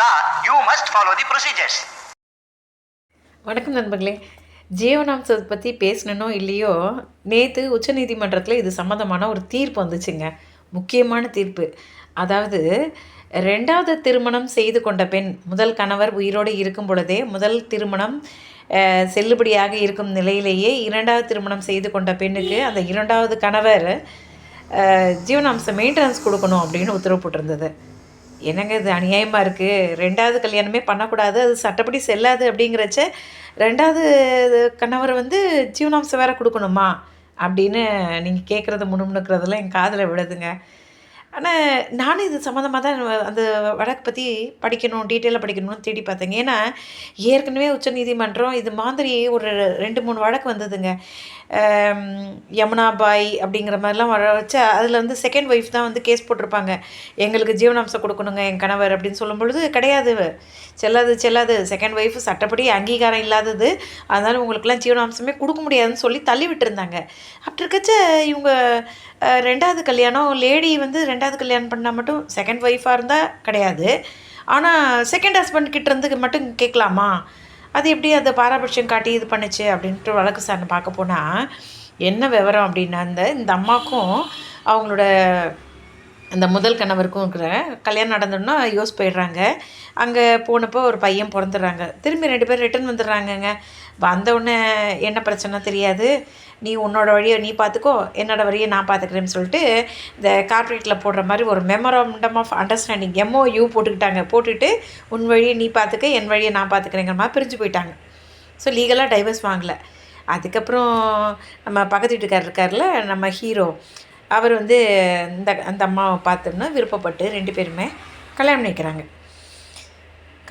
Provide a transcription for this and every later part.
law, you must follow the procedures. வணக்கம் நண்பர்களே. ஜீவனாம்சத்தை பற்றி பேசணுனோ இல்லையோ நேற்று உச்சநீதிமன்றத்தில் இது சம்மந்தமான ஒரு தீர்ப்பு வந்துச்சுங்க. முக்கியமான தீர்ப்பு. அதாவது ரெண்டாவது திருமணம் செய்து கொண்ட பெண் முதல் கணவர் உயிரோடு இருக்கும் பொழுதே முதல் திருமணம் செல்லுபடியாக இருக்கும் நிலையிலேயே இரண்டாவது திருமணம் செய்து கொண்ட பெண்ணுக்கு அந்த இரண்டாவது கணவர் ஜீவனாம்சம் மெயின்டெனன்ஸ் கொடுக்கணும் அப்படின்னு உத்தரவு போட்டிருந்தது. என்னங்க இது அநியாயமாக இருக்குது ரெண்டாவது கல்யாணமே பண்ணக்கூடாது அது சட்டப்படி செல்லாது அப்படிங்கிறச்ச ரெண்டாவது கணவர் வந்து ஜீவனாம்சம் வேறு கொடுக்கணுமா? அப்படின்னு நீங்கள் கேட்குறது முணுமுணுக்கிறதெல்லாம் என் காதில் விழுதுங்க. ஆனால் நானும் இது சம்மந்தமாக தான் அந்த வழக்கு பற்றி படிக்கணும் டீட்டெயிலாக படிக்கணும்னு தேடி பார்த்தேங்க. ஏன்னா ஏற்கனவே உச்சநீதிமன்றம் இது மாதிரி ஒரு ரெண்டு மூணு வழக்கு வந்ததுங்க. யமுனா பாய் அப்படிங்கிற மாதிரிலாம் வர வச்சு அதில் வந்து செகண்ட் ஒய்ஃப் தான் வந்து கேஸ் போட்டிருப்பாங்க. எங்களுக்கு ஜீவனாம்சம் கொடுக்கணுங்க என் கணவர் அப்படின்னு சொல்லும் பொழுது கிடையாது. செல்லாது செல்லாது. செகண்ட் ஒய்ஃப் சட்டப்படி அங்கீகாரம் இல்லாதது. அதனால் உங்களுக்குலாம் ஜீவனாம்சமே கொடுக்க முடியாதுன்னு சொல்லி தள்ளி விட்டுருந்தாங்க. அப்படி இருக்கச்ச இவங்க ரெண்டாவது கல்யாணம் லேடி வந்து ரெண்டாவது கல்யாணம் பண்ணால் மட்டும் செகண்ட் ஒய்ஃபாக இருந்தால் கிடையாது. ஆனால் செகண்ட் ஹஸ்பண்ட் கிட்ட இருந்து மட்டும் கேட்கலாமா? அது எப்படி அந்த பாரபட்சம் காட்டி இது பண்ணுச்சு அப்படின்ட்டு வழக்கு சார்னு பார்க்க போனால் என்ன விவரம் அப்படின்னா அந்த இந்த அம்மாக்கும் அவங்களோட அந்த முதல் கணவருக்கும் இருக்கிற கல்யாணம் நடந்தோன்னா யோஸ் போயிடுறாங்க. அங்கே போனப்போ ஒரு பையன் பிறந்துடுறாங்க. திரும்பி ரெண்டு பேரும் ரிட்டர்ன் வந்துடுறாங்கங்க. வந்தவுடனே என்ன பிரச்சனை தெரியாது. நீ உன்னோட வழியை நீ பார்த்துக்கோ என்னோட வழியை நான் பார்த்துக்கிறேன்னு சொல்லிட்டு இந்த கார்ப்பரேட்டில் போடுற மாதிரி ஒரு மெமரண்டம் ஆஃப் அண்டர்ஸ்டாண்டிங் எம்ஓயூ போட்டுக்கிட்டாங்க. போட்டுட்டு உன் வழியை நீ பார்த்துக்க என் வழியை நான் பார்த்துக்கிறேங்கிற மாதிரி பிரிஞ்சு போயிட்டாங்க. ஸோ லீகலாக டைவர்ஸ் வாங்கலை. அதுக்கப்புறம் நம்ம பக்கத்து வீட்டுக்காரர் இருக்கார்ல நம்ம ஹீரோ அவர் வந்து இந்த அந்த அம்மாவை பார்த்தோம்னா விருப்பப்பட்டு ரெண்டு பேருமே கல்யாணம் பண்ணிக்கிறாங்க.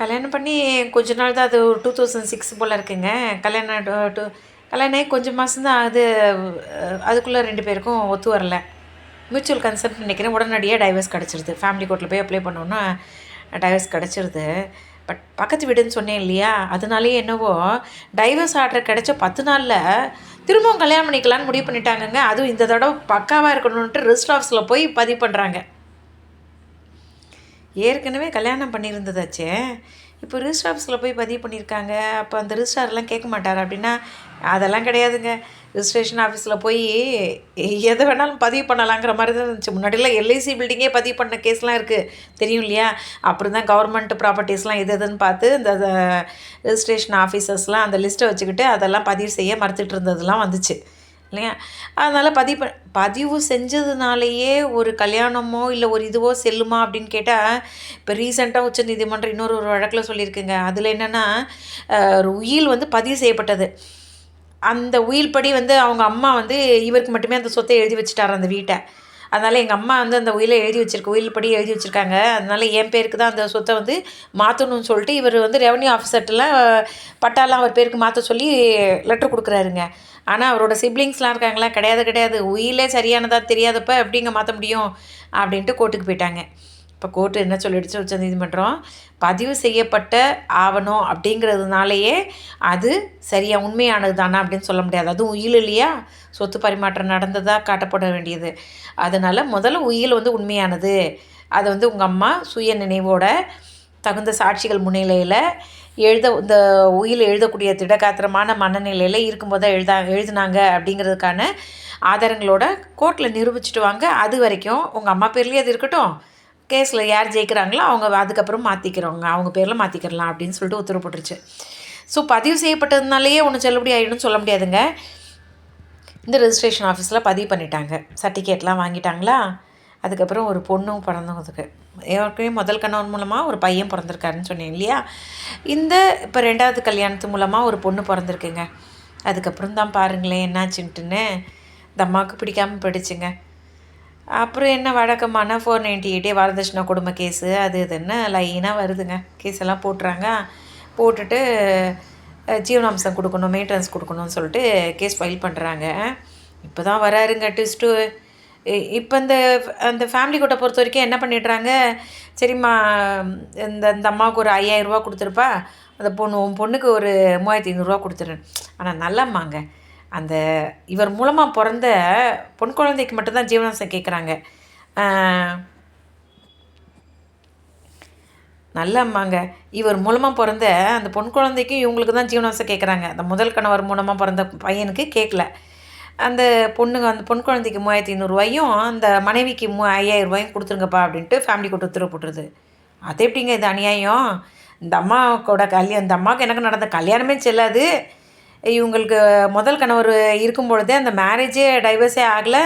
கல்யாணம் பண்ணி கொஞ்ச நாள் தான் அது டூ தௌசண்ட் சிக்ஸ் போல் இருக்குங்க. கல்யாணம் டூ டூ கல்யாணம் ஆகி கொஞ்சம் மாதம்தான் அது அதுக்குள்ளே ரெண்டு பேருக்கும் ஒத்து வரல. மியூச்சுவல் கன்சென்ட் நினைக்கிறேன். உடனடியாக டைவர்ஸ் கிடச்சிருது. ஃபேமிலி கோர்ட்டில் போய் அப்ளை பண்ணோன்னா டைவர்ஸ் கிடச்சிருது. பட் பக்கத்து வீடுன்னு சொன்னேன் இல்லையா? அதனாலேயே என்னவோ டைவர்ஸ் ஆர்டர் கிடச்ச பத்து நாளில் திரும்பவும் கல்யாணம் பண்ணிக்கலான்னு முடிவு பண்ணிட்டாங்கங்க. அதுவும் இந்த தடவை பக்காவாக இருக்கணுன்ட்டு ரிஜிஸ்டர் ஆஃபீஸில் போய் பதிவு பண்ணுறாங்க ஏற்கனவே கல்யாணம் பண்ணியிருந்ததாச்சே. இப்போ ரிஜிஸ்டர் ஆஃபீஸில் போய் பதிவு பண்ணியிருக்காங்க. அப்போ அந்த ரிஜிஸ்டார்லாம் கேட்க மாட்டார் அப்படின்னா அதெல்லாம் கிடையாதுங்க. ரிஜிஸ்ட்ரேஷன் ஆஃபீஸில் போய் எதை வேணாலும் பதிவு பண்ணலாங்கிற மாதிரி தான் இருந்துச்சு. முன்னாடிலாம் எல்ஐசி பில்டிங்கே பதிவு பண்ண கேஸ்லாம் இருக்குது தெரியும் இல்லையா? அப்படி தான் கவர்மெண்ட் ப்ராப்பர்ட்டிஸ்லாம் எது எதுன்னு பார்த்து இந்த ரிஜிஸ்ட்ரேஷன் ஆஃபீஸர்ஸ்லாம் அந்த லிஸ்ட்டை வச்சுக்கிட்டு அதெல்லாம் பதிவு செய்ய மறுத்துட்டு இருந்ததுலாம் வந்துச்சு. இல்லையா? அதனால் பதிவு பதிவு செஞ்சதுனாலேயே ஒரு கல்யாணமோ இல்லை ஒரு இதுவோ செல்லுமா அப்படின்னு கேட்டால் இப்போ ரீசெண்டாக உச்ச நீதிமன்றம் இன்னொரு ஒரு வழக்கில் சொல்லியிருக்குங்க. அதில் என்னென்னா ஒரு உயில் வந்து பதிவு செய்யப்பட்டது. அந்த உயில் படி வந்து அவங்க அம்மா வந்து இவருக்கு மட்டுமே அந்த சொத்தை எழுதி வச்சுட்டார் அந்த வீட்டை. அதனால் எங்கள் அம்மா வந்து அந்த உயிலை எழுதி வச்சுருக்கு உயில் படி எழுதி வச்சுருக்காங்க. அதனால் என் பேருக்கு தான் அந்த சொத்தை வந்து மாற்றணும்னு சொல்லிட்டு இவர் வந்து ரெவன்யூ ஆஃபீஸர்ட்டெலாம் பட்டாலாம் அவர் பேருக்கு மாற்ற சொல்லி லெட்டர் கொடுக்குறாருங்க. ஆனால் அவரோட சிப்ளிங்ஸ்லாம் இருக்காங்களா? கிடையாது கிடையாது. உயிலே சரியானதாக தெரியாதப்ப எப்படிங்க மாற்ற முடியும்? அப்படின்ட்டு கோர்ட்டுக்கு போயிட்டாங்க. இப்போ கோர்ட்டு என்ன சொல்லிடுச்சு பண்ணுறோம் பதிவு செய்யப்பட்ட ஆவணம் அப்படிங்கிறதுனாலேயே அது சரியாக உண்மையானது தானா அப்படின்னு சொல்ல முடியாது. அதுவும் உயில் இல்லையா? சொத்து பரிமாற்றம் நடந்ததாக காட்டப்பட வேண்டியது. அதனால் முதல்ல உயில் வந்து உண்மையானது. அதை வந்து உங்கள் அம்மா சுய நினைவோட தகுந்த சாட்சிகள் முன்னிலையில் எழுத இந்த உயில் எழுதக்கூடிய திடகாத்திரமான மனநிலையில் இருக்கும்போது எழுதா எழுதுனாங்க அப்படிங்கிறதுக்கான ஆதாரங்களோட கோர்ட்டில் நிரூபிச்சிட்டு வாங்க. அது வரைக்கும் உங்கள் அம்மா பேர்லேயே அது இருக்கட்டும். கேஸில் யார் ஜெயிக்கிறாங்களோ அவங்க அதுக்கப்புறம் மாற்றிக்கிறவங்க அவங்க பேரில் மாற்றிக்கிறலாம் அப்படின்னு சொல்லிட்டு உத்தரவு போட்டுருச்சு. ஸோ பதிவு செய்யப்பட்டதுனாலேயே ஒன்றும் செல்லுபடி ஆகிடும்னு சொல்ல முடியாதுங்க. இந்த ரெஜிஸ்ட்ரேஷன் ஆஃபீஸில் பதிவு பண்ணிட்டாங்க. சர்டிஃபிகேட்லாம் வாங்கிட்டாங்களா? அதுக்கப்புறம் ஒரு பொண்ணும் பிறந்ததுக்கு ஏற்கனவே முதல் கணவன் மூலமாக ஒரு பையன் பிறந்திருக்காருன்னு சொன்னேன் இல்லையா? இந்த இப்போ ரெண்டாவது கல்யாணத்து மூலமாக ஒரு பொண்ணு பிறந்திருக்குங்க. அதுக்கப்புறம் தான் பாருங்களேன் என்னாச்சுன்ட்டுன்னு. இந்த அம்மாவுக்கு பிடிக்காமல் போயிடுச்சுங்க. அப்புறம் என்ன வழக்கமான ஃபோர் நைன்டி எயிட்டே வரதட்சணை கொடுமை கேஸு அது இதுன்னு லைனாக வருதுங்க. கேஸ் எல்லாம் போட்டுறாங்க. போட்டுட்டு ஜீவனாம்சம் கொடுக்கணும் மெயின்டெனன்ஸ் கொடுக்கணும்னு சொல்லிட்டு கேஸ் ஃபைல் பண்ணுறாங்க இப்போ தான் வராருங்க ட்விஸ்ட்டு இப்போ இந்த அந்த ஃபேமிலி கூட்ட பொறுத்த வரைக்கும் என்ன பண்ணிடுறாங்க? சரிம்மா இந்த இந்த அம்மாவுக்கு ஒரு ஐயாயிரரூபா கொடுத்துருப்பா. அந்த பொண்ணு உன் பொண்ணுக்கு ஒரு மூவாயிரத்தி ஐநூறுரூவா கொடுத்துரு. ஆனால் நல்லம்மாங்க. அந்த இவர் மூலமாக பிறந்த பொன் குழந்தைக்கு மட்டும்தான் ஜீவனாம்சம் கேட்குறாங்க நல்ல அம்மாங்க. இவர் மூலமாக பிறந்த அந்த பொன் குழந்தைக்கும் இவங்களுக்கு தான் ஜீவனாம்சம் கேட்குறாங்க அந்த முதல் கணவர் மூலமாக பிறந்த பையனுக்கு கேட்கல அந்த பொண்ணுங்க அந்த பொன் குழந்தைக்கு மூவாயிரத்தி ஐநூறுரூவாயும் அந்த மனைவிக்கு மூ ஐயாயிரம் ரூபாயும் கொடுத்துருங்கப்பா அப்படின்ட்டு ஃபேமிலி கூட்ட உத்தரவு போட்டுருது. அது எப்படிங்க இது அநியாயம்? இந்த அம்மாவோட கல்யாணம் இந்த அம்மாவுக்கு எனக்கு நடந்த கல்யாணமே செல்லாது. இவங்களுக்கு முதல் கணவர் இருக்கும் பொழுதே அந்த மேரேஜே டைவர்ஸே ஆகலை.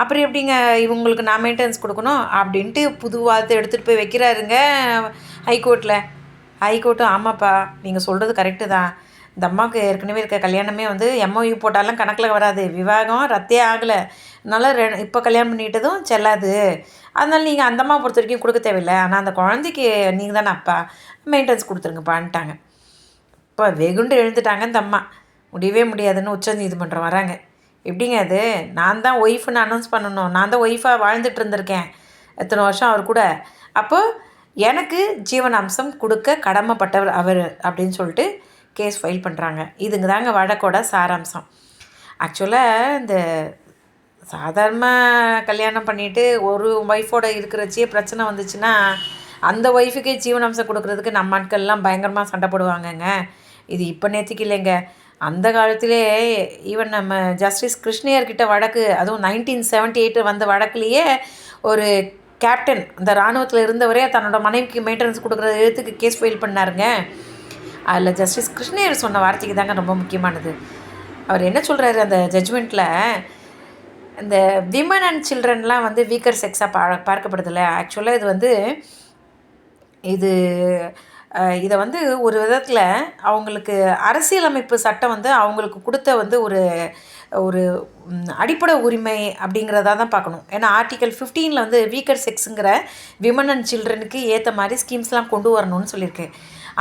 அப்புறம் எப்படிங்க இவங்களுக்கு நான் மெயின்டெனன்ஸ் கொடுக்கணும்? அப்படின்ட்டு புது வார்த்தை எடுத்துகிட்டு போய் வைக்கிறாருங்க ஹைகோர்ட்டில் ஹைகோர்ட்டும் ஆமாப்பா நீங்கள் சொல்கிறது கரெக்டு தான். இந்த அம்மாவுக்கு ஏற்கனவே இருக்க கல்யாணமே வந்து எம்ஓயு போட்டாலும் கணக்கில் வராது. விவாகம் ரத்தே ஆகலை. அதனால் ரெ இப்போ கல்யாணம் பண்ணிட்டதும் செல்லாது. அதனால் நீங்கள் அந்த அம்மா பொறுத்த வரைக்கும் கொடுக்க தேவையில்லை. ஆனால் அந்த குழந்தைக்கு நீங்கள் தானே அப்பா. மெயின்டெனன்ஸ் கொடுத்துருங்கப்பான்ட்டாங்க. இப்போ வெகுண்டு எழுந்துட்டாங்க இந்த அம்மா. முடியவே முடியாதுன்னு உச்ச நீதிமன்றம் வராங்க. எப்படிங்க அது? நான் தான் ஒய்ஃப்னு அனௌன்ஸ் பண்ணணும். நான் தான் ஒய்ஃபாக வாழ்ந்துட்டு இருந்திருக்கேன். எத்தனை வருஷம் அவர் கூட? அப்போது எனக்கு ஜீவனாம்சம் கொடுக்க கடமைப்பட்டவர் அவர் அப்படின்னு சொல்லிட்டு கேஸ் ஃபைல் பண்ணுறாங்க இதுங்க தாங்க வழக்கோட சாராம்சம். ஆக்சுவலாக இந்த சாதாரண கல்யாணம் பண்ணிவிட்டு ஒரு ஒய்ஃபோட இருக்கிறச்சியே பிரச்சனை வந்துச்சுன்னா அந்த ஒய்ஃபுக்கே ஜீவனாம்சம் கொடுக்குறதுக்கு நம்ம ஆட்கள்லாம் பயங்கரமாக சண்டை போடுவாங்கங்க. இது இப்போ நேற்றுக்கு இல்லைங்க. அந்த காலத்திலே ஈவன் நம்ம ஜஸ்டிஸ் கிருஷ்ணயர்கிட்ட வழக்கு அதுவும் நைன்டீன் செவன்ட்டி எயிட் வந்த வழக்குலேயே ஒரு கேப்டன் அந்த இராணுவத்தில் இருந்தவரே தன்னோட மனைவிக்கு மெயின்டெனன்ஸ் கொடுக்குற எழுத்துக்கு கேஸ் ஃபைல் பண்ணாருங்க. அதில் ஜஸ்டிஸ் கிருஷ்ணயர் சொன்ன வார்த்தைக்கு தாங்க ரொம்ப முக்கியமானது. அவர் என்ன சொல்கிறாரு அந்த ஜட்ஜ்மெண்ட்டில் இந்த விமன் அண்ட் சில்ட்ரன்லாம் வந்து வீக்கர் செக்ஸாக பா பார்க்கப்படுதில்ல? ஆக்சுவலாக இது வந்து இது இதை வந்து ஒரு விதத்தில் அவங்களுக்கு அரசியலமைப்பு சட்டம் வந்து அவங்களுக்கு கொடுத்த வந்து ஒரு ஒரு அடிப்படை உரிமை அப்படிங்கிறதா தான் பார்க்கணும். ஏன்னா ஆர்டிகல் ஃபிஃப்டீனில் வந்து வீக்கர் செக்ஸுங்கிற விமன் அண்ட் சில்ட்ரனுக்கு ஏற்ற மாதிரி ஸ்கீம்ஸ்லாம் கொண்டு வரணும்னு சொல்லியிருக்கு.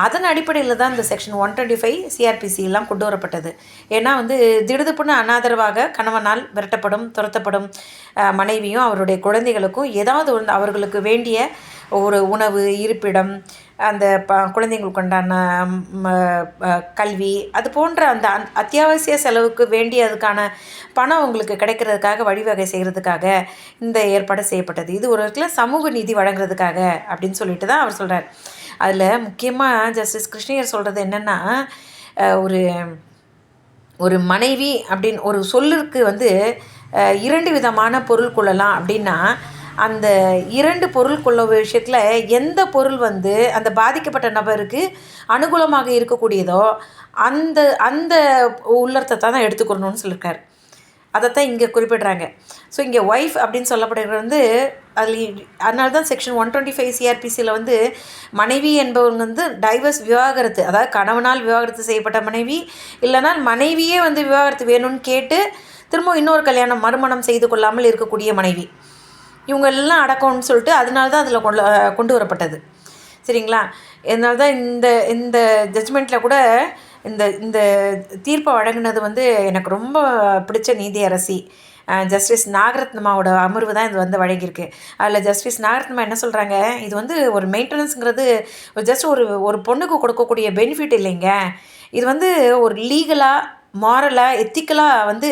அதன் அடிப்படையில் தான் இந்த செக்ஷன் ஒன் டுவெண்ட்டி ஃபைவ் சிஆர்பிசிலாம் கொண்டு வரப்பட்டது. ஏன்னா வந்து திடுதுப்புன்னு அனாதரவாக கணவனால் விரட்டப்படும் துரத்தப்படும் மனைவியும் அவருடைய குழந்தைகளுக்கும் ஏதாவது ஒன்று அவர்களுக்கு வேண்டிய ஒரு உணவு இருப்பிடம் அந்த ப குழந்தைங்களுக்கு உண்டான கல்வி அது போன்ற அந்த அந்- அத்தியாவசிய செலவுக்கு வேண்டியதுக்கான பணம் உங்களுக்கு கிடைக்கிறதுக்காக வழிவகை செய்கிறதுக்காக இந்த ஏற்பாடு செய்யப்பட்டது. இது ஒரு விதத்தில் சமூக நீதி வழங்குறதுக்காக அப்படின்னு சொல்லிட்டு தான் அவர் சொல்கிறார் அதில் முக்கியமாக ஜஸ்டிஸ் கிருஷ்ணயர் சொல்கிறது என்னென்னா ஒரு ஒரு மனைவி அப்படின்னு ஒரு சொல்லிற்கு வந்து இரண்டு விதமான பொருள் கொள்ளலாம் அப்படின்னா அந்த இரண்டு பொருள் கொள்ள விஷயத்தில் எந்த பொருள் வந்து அந்த பாதிக்கப்பட்ட நபருக்கு அனுகூலமாக இருக்கக்கூடியதோ அந்த அந்த உள்ளர்த்தத்தை தான் எடுத்துக்கணும்னு சொல்லியிருக்காரு அதைத்தான் இங்கே குறிப்பிடுறாங்க. ஸோ இங்கே ஒய்ஃப் அப்படின்னு சொல்லப்படுகிறது வந்து அதில் அதனால தான் செக்ஷன் ஒன் டுவெண்ட்டி ஃபைவ் சிஆர்பிசியில் வந்து மனைவி என்பவங்க வந்து டைவர்ஸ் விவாகரத்து அதாவது கணவனால் விவாகரத்து செய்யப்பட்ட மனைவி இல்லைனா மனைவியே வந்து விவாகரத்து வேணும்னு கேட்டு திரும்ப இன்னொரு கல்யாணம் மறுமணம் செய்து கொள்ளாமல் இருக்கக்கூடிய மனைவி. இவங்க எல்லாம் அடக்கம்னு சொல்லிட்டு அதனால தான் அதில் கொண்டு கொண்டு வரப்பட்டது. சரிங்களா? இதனால தான் இந்த இந்த ஜட்ஜ்மெண்ட்டில் கூட இந்த இந்த தீர்ப்பை வழங்கினது வந்து எனக்கு ரொம்ப பிடிச்ச நீதி அரசி. ஜஸ்டிஸ் நாகரத்னமாவோட அமர்வு தான் இது வந்து வழங்கியிருக்கு. அதில் ஜஸ்டிஸ் நாகரத்னமா என்ன சொல்கிறாங்க இது வந்து ஒரு மெயின்டெனன்ஸுங்கிறது ஜஸ்ட் ஒரு ஒரு பொண்ணுக்கு கொடுக்கக்கூடிய பெனிஃபிட் இல்லைங்க. இது வந்து ஒரு லீகலாக மாரலாக எத்திக்கலாக வந்து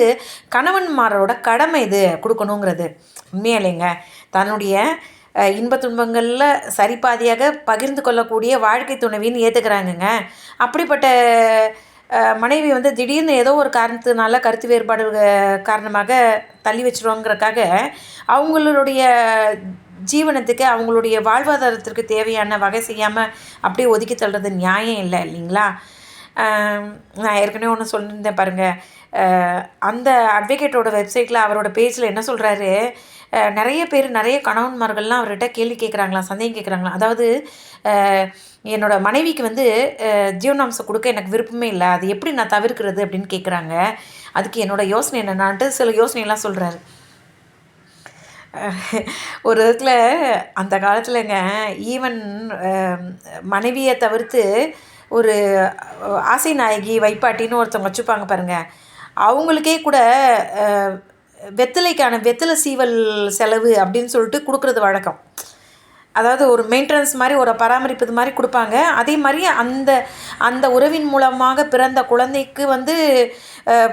கணவன்மாரோட கடமை இது கொடுக்கணுங்கிறது. உண்மையா இல்லைங்க தன்னுடைய இன்ப துன்பங்களில் சரிபாதியாக பகிர்ந்து கொள்ளக்கூடிய வாழ்க்கை துணைவின்னு ஏற்றுக்கிறாங்கங்க அப்படிப்பட்ட மனைவி வந்து திடீர்னு ஏதோ ஒரு காரணத்தினால கருத்து வேறுபாடு காரணமாக தள்ளி வச்சுருவோங்கிறக்காக அவங்களுடைய ஜீவனத்துக்கு அவங்களுடைய வாழ்வாதாரத்திற்கு தேவையான வகை செய்யாமல் அப்படியே ஒதுக்கி தள்ளுறது நியாயம் இல்லை இல்லைங்களா? நான் ஏற்கனவே ஒன்று சொல்லியிருந்தேன் பாருங்கள் அந்த அட்வொகேட்டோட வெப்சைட்டில் அவரோட பேஜில் என்ன சொல்கிறாரு நிறைய பேர் நிறைய கணவன்மார்கள்லாம் அவர்கிட்ட கேள்வி கேட்குறாங்களாம் சந்தேகம் கேட்குறாங்களாம் அதாவது என்னோடய மனைவிக்கு வந்து ஜீவனாம்சம் கொடுக்க எனக்கு விருப்பமே இல்லை. அது எப்படி நான் தவிர்க்கிறது அப்படின்னு கேட்குறாங்க அதுக்கு என்னோட யோசனை என்னென்னான்ட்டு சில யோசனையெல்லாம் சொல்கிறாரு ஒரு விதத்தில் அந்த காலத்துலங்க ஈவன் மனைவியை தவிர்த்து ஒரு ஆசை நாயகி வைப்பாட்டின்னு ஒருத்தவங்க வச்சுப்பாங்க பாருங்கள் அவங்களுக்கே கூட வெத்தலைக்கான வெத்தலை சீவல் செலவு அப்படின்னு சொல்லிட்டு கொடுக்குறது வழக்கம். அதாவது ஒரு மெயின்டெனன்ஸ் மாதிரி ஒரு பராமரிப்பு மாதிரி கொடுப்பாங்க. அதே மாதிரி அந்த அந்த உறவின் மூலமாக பிறந்த குழந்தைக்கு வந்து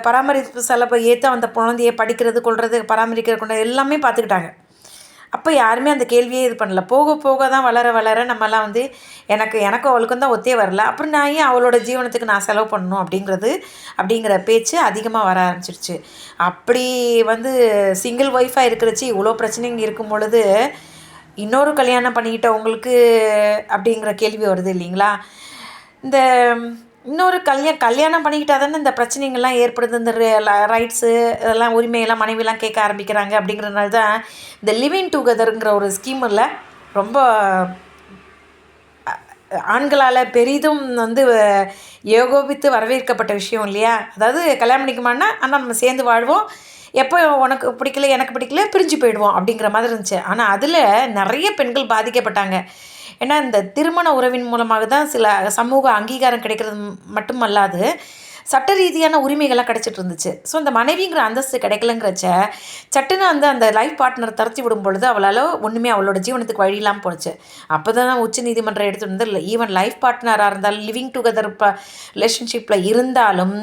பராமரிப்பு செலவை ஏற்ற அந்த குழந்தைய படிக்கிறது கொள்வது பராமரிக்கிறது கொண்டது எல்லாமே பார்த்துக்கிட்டாங்க அப்போ யாருமே அந்த கேள்வியே இது பண்ணல. போக போக தான் வளர வளர நம்மலாம் வந்து எனக்கு எனக்கும் அவளுக்கும் தான் ஒத்தே வரல. அப்புறம் நான் ஏன் அவளோட ஜீவனத்துக்கு நான் செலவு பண்ணணும் அப்படிங்கிறது அப்படிங்கிற பேச்சு அதிகமாக வர ஆரம்பிச்சிருச்சு. அப்படி வந்து சிங்கிள் ஒய்ஃபாக இருக்கிறச்சு இவ்வளோ பிரச்சனைங்க இருக்கும் பொழுது இன்னொரு கல்யாணம் பண்ணிக்கிட்டவங்களுக்கு அப்படிங்கிற கேள்வி வருது இல்லைங்களா? இந்த இன்னொரு கல்யாணம் கல்யாணம் பண்ணிக்கிட்டா தானே இந்த பிரச்சனைகள்லாம் ஏற்படுது. இந்த ரைட்ஸு இதெல்லாம் உரிமையெல்லாம் மனைவிலாம் கேட்க ஆரம்பிக்கிறாங்க அப்படிங்கிறதுனால தான் இந்த லிவிங் டுகெதருங்கிற ஒரு ஸ்கீமில் ரொம்ப ஆண்களால் பெரிதும் வந்து ஏகோபித்து வரவேற்கப்பட்ட விஷயம் இல்லையா? அதாவது கல்யாணம் பண்ணிக்குமான்னா ஆனால் நம்ம சேர்ந்து வாழ்வோம். எப்போ உனக்கு பிடிக்கல எனக்கு பிடிக்கல பிரிஞ்சு போயிடுவோம். அப்படிங்கிற மாதிரி இருந்துச்சு. ஆனால் அதில் நிறைய பெண்கள் பாதிக்கப்பட்டாங்க. ஏன்னா இந்த திருமண உறவின் மூலமாக தான் சில சமூக அங்கீகாரம் கிடைக்கிறது மட்டுமல்லாது சட்ட ரீதியான உரிமைகள்லாம் கிடச்சிட்டு இருந்துச்சு. ஸோ அந்த மனைவிங்கிற அந்தஸ்து கிடைக்கலங்கிறச்ச சட்டுன்னு வந்து அந்த லைஃப் பார்ட்னர் தரத்தி விடும் பொழுது அவளால் ஒன்றுமே அவளோட ஜீவனத்துக்கு வழி இல்லாமல் போச்சு. அப்போ தான் உச்ச நீதிமன்றம் எடுத்துகிட்டு வந்து இல்லை ஈவன் லைஃப் பார்ட்னராக இருந்தாலும் லிவிங் டுகெதர் ரிலேஷன்ஷிப்பில் இருந்தாலும்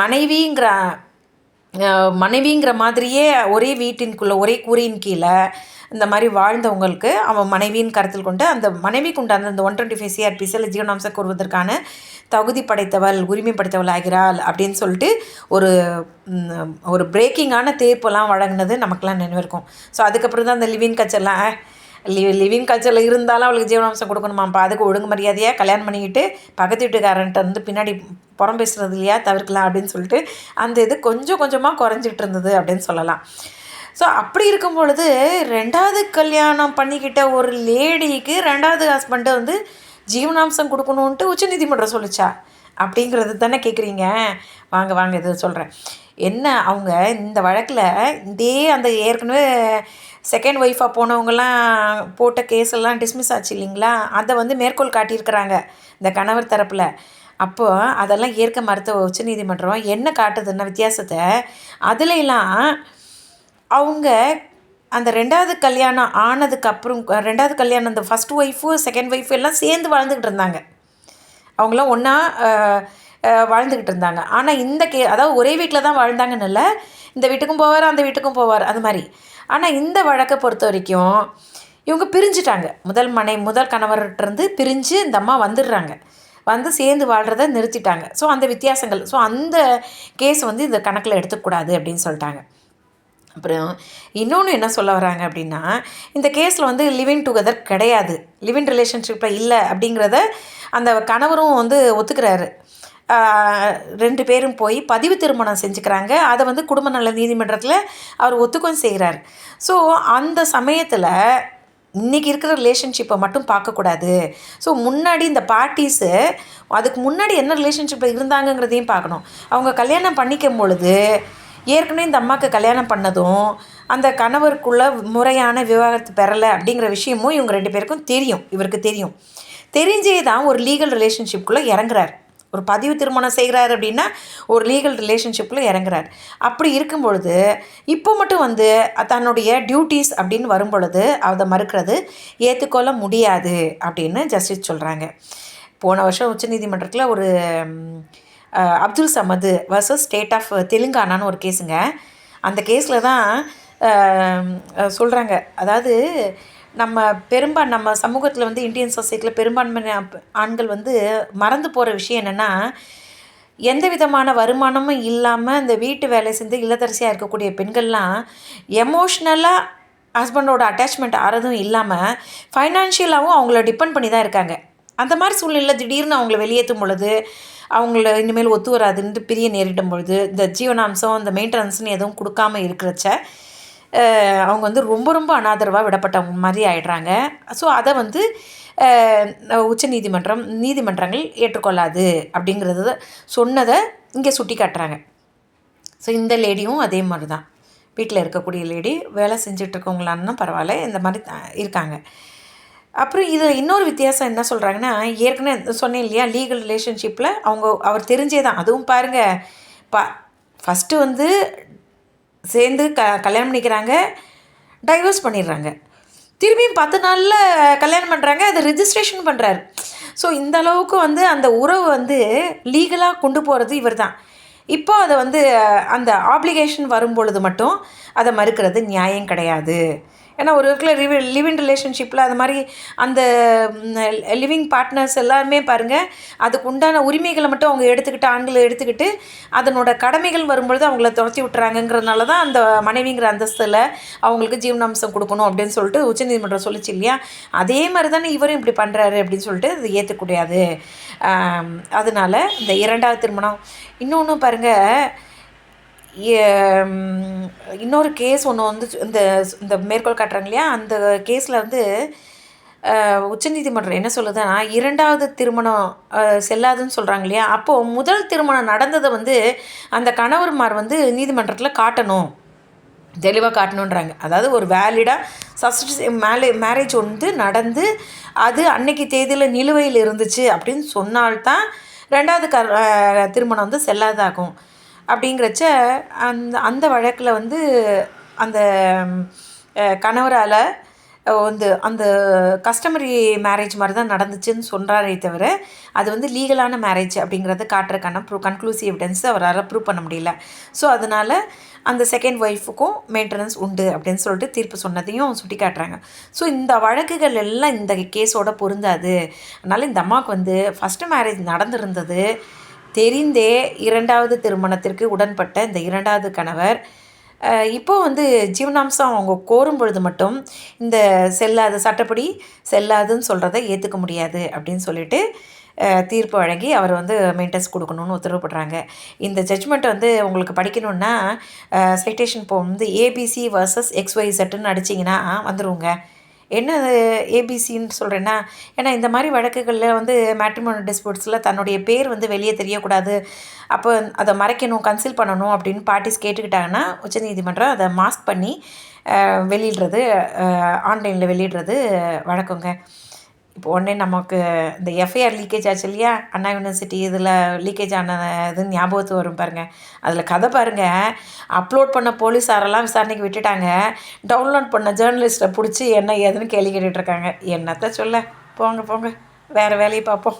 மனைவிங்கிற மனைவிங்கிற மாதிரியே ஒரே வீட்டின்குள்ளே ஒரே கூரையின் கீழே இந்த மாதிரி வாழ்ந்தவங்களுக்கு அவன் மனைவியின் கருத்தில் கொண்டு அந்த மனைவிக்கு உண்டான அந்த ஒன் டுவெண்ட்டி ஃபைவ் சிஆர்பிசியில் ஜீவனாம்சம் கூறுவதற்கான தகுதி படைத்தவள் உரிமை படைத்தவள் ஆகிறாள் அப்படின்னு சொல்லிட்டு ஒரு ஒரு பிரேக்கிங்கான தீர்ப்பெல்லாம் வழங்கினது நமக்கெல்லாம் நினைவிருக்கும் ஸோ அதுக்கப்புறம் தான் அந்த லிவின் கச்சர்லாம் லிவ் லிவிங் கல்ச்சரில் இருந்தாலும் அவளுக்கு ஜீவனாம்சம் கொடுக்கணுமாப்பா அதுக்கு ஒழுங்கு மரியாதையாக கல்யாணம் பண்ணிக்கிட்டு பக்கத்து வீட்டுக்காரன்ட்ட வந்து பின்னாடி புறம் பேசுகிறது இல்லையா? தவிர்க்கலாம் அப்படின்னு சொல்லிட்டு அந்த இது கொஞ்சம் கொஞ்சமாக குறைஞ்சிட்டு இருந்தது அப்படின்னு சொல்லலாம். ஸோ அப்படி இருக்கும் பொழுது ரெண்டாவது கல்யாணம் பண்ணிக்கிட்ட ஒரு லேடிக்கு ரெண்டாவது ஹஸ்பண்டை வந்து ஜீவனாம்சம் கொடுக்கணுன்ட்டு உச்சநீதிமன்றம் சொல்லிச்சா? அப்படிங்கிறது தானே கேட்குறீங்க வாங்க வாங்க இது சொல்கிறேன் என்ன அவங்க இந்த வழக்கில் இதே அந்த ஏற்கனவே செகண்ட் ஒய்ஃபாக போனவங்கலாம் போட்ட கேஸ் எல்லாம் டிஸ்மிஸ் ஆச்சு இல்லைங்களா? அதை வந்து மேற்கோள் காட்டியிருக்கிறாங்க இந்த கணவர் தரப்பில். அப்போது அதெல்லாம் ஏற்க மறுத்த உச்சநீதிமன்றம் என்ன காட்டுதுன்னா வித்தியாசத்தை? அதுலலாம் அவங்க அந்த ரெண்டாவது கல்யாணம் ஆனதுக்கப்புறம் ரெண்டாவது கல்யாணம் அந்த ஃபஸ்ட் ஒய்ஃபு செகண்ட் ஒய்ஃபு எல்லாம் சேர்ந்து வாழ்ந்துக்கிட்டு இருந்தாங்க. அவங்களாம் ஒன்றா வாழ்ந்துக்கிட்டு இருந்தாங்க. ஆனால் இந்த கே அதாவது ஒரே வீட்டில் தான் வாழ்ந்தாங்கன்னு இல்லை. இந்த வீட்டுக்கும் போவார் அந்த வீட்டுக்கும் போவார் அது மாதிரி. ஆனால் இந்த வழக்கை பொறுத்த வரைக்கும் இவங்க பிரிஞ்சுட்டாங்க. முதல் மனை முதல் கணவர்கிட்டருந்து பிரிஞ்சு இந்த அம்மா வந்துடுறாங்க. வந்து சேர்ந்து வாழ்கிறத நிறுத்திட்டாங்க. ஸோ அந்த வித்தியாசங்கள். ஸோ அந்த கேஸ் வந்து இந்த கணக்கில் எடுத்துக்கூடாது அப்படின்னு சொல்லிட்டாங்க. அப்புறம் இன்னொன்று என்ன சொல்ல வராங்க அப்படின்னா இந்த கேஸில் வந்து லிவிங் டுகெதர் கிடையாது. லிவிங் ரிலேஷன்ஷிப்பில் இல்லை அப்படிங்கிறத அந்த கணவரும் வந்து ஒத்துக்கிறாரு. ரெண்டு பேரும் போய் பதிவு திருமணம் செஞ்சுக்கிறாங்க. அதை வந்து குடும்ப நல நீதிமன்றத்தில் அவர் ஒத்துக்கம் செய்கிறார் ஸோ அந்த சமயத்தில் இன்றைக்கி இருக்கிற ரிலேஷன்ஷிப்பை மட்டும் பார்க்கக்கூடாது ஸோ முன்னாடி இந்த பார்ட்டிஸு அதுக்கு முன்னாடி என்ன ரிலேஷன்ஷிப்பில் இருந்தாங்கங்கிறதையும் பார்க்கணும். அவங்க கல்யாணம் பண்ணிக்கும் பொழுது ஏற்கனவே இந்த அம்மாவுக்கு கல்யாணம் பண்ணதும் அந்த கணவருக்குள்ளே முறையான விவாகரத்து பெறலை அப்படிங்கிற விஷயமும் இவங்க ரெண்டு பேருக்கும் தெரியும் இவருக்கு தெரியும். தெரிஞ்சே தான் ஒரு லீகல் ரிலேஷன்ஷிப்குள்ளே இறங்குறார். ஒரு பதிவு திருமணம் செய்கிறார் அப்படின்னா ஒரு லீகல் ரிலேஷன்ஷிப்பில் இறங்குறார். அப்படி இருக்கும் பொழுது இப்போ மட்டும் வந்து தன்னுடைய டியூட்டிஸ் அப்படின்னு வரும் பொழுது அதை மறுக்கிறது ஏற்றுக்கொள்ள முடியாது அப்படின்னு ஜஸ்டிஸ் சொல்கிறாங்க போன வருஷம் உச்சநீதிமன்றத்தில் ஒரு Abdul Samad versus state of தெலுங்கானான்னு ஒரு கேஸுங்க அந்த கேஸில் தான் சொல்கிறாங்க அதாவது நம்ம பெரும்பான் நம்ம சமூகத்தில் வந்து இந்தியன் சொசைட்டியில் பெரும்பான்மை ஆண்கள் வந்து மறந்து போகிற விஷயம் என்னென்னா எந்த விதமான வருமானமும் இல்லாமல் இந்த வீட்டு வேலை செஞ்சு இல்லத்தரசியாக இருக்கக்கூடிய பெண்கள்லாம் எமோஷ்னலாக ஹஸ்பண்டோட அட்டாச்மெண்ட் ஆறதும் இல்லாமல் ஃபைனான்ஷியலாகவும் அவங்கள டிபெண்ட் பண்ணி தான் இருக்காங்க. அந்த மாதிரி சூழ்நிலை திடீர்னு அவங்கள வெளியேற்றும் பொழுது அவங்கள இனிமேல் ஒத்து வராதுன்ட்டு பிரிய நேரிடும் பொழுது இந்த ஜீவனாம்சம் இந்த மெயின்டெனன்ஸ்னு எதுவும் கொடுக்காம இருக்கிறச்ச அவங்க வந்து ரொம்ப ரொம்ப அனாதரவாக விடப்பட்டவங்க மாதிரி ஆயிடுறாங்க. ஸோ அதை வந்து உச்ச நீதிமன்றம் நீதிமன்றங்கள் ஏற்றுக்கொள்ளாது அப்படிங்கிறது சொன்னதை இங்கே சுட்டி காட்டுறாங்க ஸோ இந்த லேடியும் அதே மாதிரி தான் வீட்டில் இருக்கக்கூடிய லேடி வேலை செஞ்சிட்ருக்கவங்களான்னு பரவாயில்ல இந்த மாதிரி இருக்காங்க. அப்புறம் இது இன்னொரு வித்தியாசம் என்ன சொல்கிறாங்கன்னா ஏற்கனவே சொன்னேன் இல்லையா லீகல் ரிலேஷன்ஷிப்பில் அவங்க அவர் தெரிஞ்சே தான் அதுவும் பாருங்கள் பா ஃபஸ்ட்டு வந்து சேர்ந்து க கல்யாணம் பண்ணிக்கிறாங்க டைவர்ஸ் பண்ணிடுறாங்க. திரும்பியும் பத்து நாளில் கல்யாணம் பண்ணுறாங்க அதை ரிஜிஸ்ட்ரேஷன் பண்ணுறாரு ஸோ இந்த அளவுக்கு வந்து அந்த உறவு வந்து லீகலாக கொண்டு போகிறது இவர் தான் இப்போ அதை வந்து அந்த ஆப்ளிகேஷன் வரும் பொழுது மட்டும் அதை மறுக்கிறது நியாயம் கிடையாது. ஏன்னா ஒரு இருக்கிற லிவி லிவிங் ரிலேஷன்ஷிப்பில் அது மாதிரி அந்த லிவிங் பார்ட்னர்ஸ் எல்லாருமே பாருங்கள் அதுக்கு உண்டான உரிமைகளை மட்டும் அவங்க எடுத்துக்கிட்டு ஆண்களை எடுத்துக்கிட்டு அதனோட கடமைகள் வரும்பொழுது அவங்கள துரத்தி விட்டுறாங்கங்கிறதுனால தான் அந்த மனைவிங்கிற அந்தஸ்தில் அவங்களுக்கு ஜீவனாம்சம் கொடுக்கணும் அப்படின்னு சொல்லிட்டு உச்சநீதிமன்றம் சொல்லிச்சு இல்லையா? அதே மாதிரி தானே இவரும் இப்படி பண்ணுறாரு அப்படின்னு சொல்லிட்டு இது ஏற்றுக்கூடாது அதனால இந்த இரண்டாவது திருமணம். இன்னொன்று பாருங்கள் இன்னொரு கேஸ் ஒன்று வந்து இந்த இந்த மேற்கோள் காட்டுறாங்க இல்லையா? அந்த கேஸில் வந்து உச்சநீதிமன்றம் என்ன சொல்லுதுன்னா இரண்டாவது திருமணம் செல்லாதுன்னு சொல்கிறாங்க இல்லையா? அப்போது முதல் திருமணம் நடந்ததை வந்து அந்த கணவர்மார் வந்து நீதிமன்றத்தில் காட்டணும். தெளிவாக காட்டணுன்றாங்க அதாவது ஒரு வேலிடாக சஸ்டி மேலே மேரேஜ் வந்து நடந்து அது அன்னைக்கு தேதியில் நிலுவையில் இருந்துச்சு அப்படின்னு சொன்னால்தான் ரெண்டாவது க திருமணம் வந்து செல்லாதாகும். அப்படிங்கிறச்ச அந்த அந்த வழக்கில் வந்து அந்த கணவரால் வந்து அந்த கஸ்டமரி மேரேஜ் மாதிரி தான் நடந்துச்சுன்னு சொல்கிறாரே தவிர அது வந்து லீகலான மேரேஜ் அப்படிங்கிறத காட்டுறக்கான ப்ரூ கன்க்ளூசிவ் எவிடன்ஸ் அவரால் ப்ரூவ் பண்ண முடியல. ஸோ அதனால் அந்த செகண்ட் ஒய்ஃபுக்கும் மெயின்டெனன்ஸ் உண்டு அப்படின்னு சொல்லிட்டு தீர்ப்பு சொன்னதையும் சுட்டி காட்டுறாங்க. ஸோ இந்த வழக்குகள் எல்லாம் இந்த கேஸோட பொருந்தாது. அதனால் இந்த அம்மாவுக்கு வந்து ஃபஸ்ட்டு மேரேஜ் நடந்திருந்தது. தெரிந்தே இரண்டாவது திருமணத்திற்கு உடன்பட்ட இந்த இரண்டாவது கணவர். இப்போ வந்து ஜீவனாம்சம் அவங்க கோரும் பொழுது மட்டும் இந்த செல்லாது சட்டப்படி செல்லாதுன்னு சொல்கிறத ஏற்றுக்க முடியாது அப்படின்னு சொல்லிட்டு தீர்ப்பு வழங்கி அவர் வந்து மெயின்டெனன்ஸ் கொடுக்கணும்னு உத்தரவுப்படுறாங்க இந்த ஜட்ஜ்மெண்ட் வந்து உங்களுக்கு படிக்கணுன்னா சைட்டேஷன் போகும் வந்து ஏபிசி வர்சஸ் எக்ஸ்ஒய்சட்டுன்னு அடிச்சிங்கன்னா வந்துடுவோங்க என்ன ஏபிசின்னு சொல்கிறேன்னா ஏன்னா இந்த மாதிரி வழக்குகளில் வந்து மேட்ரிமோனி டிஸ்பியூட்ஸில் தன்னுடைய பேர் வந்து வெளியே தெரியக்கூடாது. அப்போ அதை மறைக்கணும் கன்சில் பண்ணணும் அப்படின்னு பார்ட்டிஸ் கேட்டுக்கிட்டாங்கன்னா உச்சநீதிமன்றம் அதை மாஸ்க் பண்ணி வெளியிடுறது ஆன்லைனில் வெளியிடுறது வழக்கங்க. இப்போ உடனே நமக்கு இந்த எஃப்ஐஆர் லீக்கேஜ் ஆச்சு இல்லையா? அண்ணா யூனிவர்சிட்டி இதில் லீக்கேஜ் ஆன இது ஞாபகத்து வரும் பாருங்கள் அதில் கதை பாருங்கள் அப்லோட் பண்ண போலீஸாரெல்லாம் விசாரணைக்கு விட்டுட்டாங்க. டவுன்லோட் பண்ண ஜேர்னலிஸ்ட்டை பிடிச்சி என்ன ஏதுன்னு கேள்வி கேட்டுட்ருக்காங்க என்னத்த சொல்ல? போங்க போங்க. வேறு வேலையை பார்ப்போம்.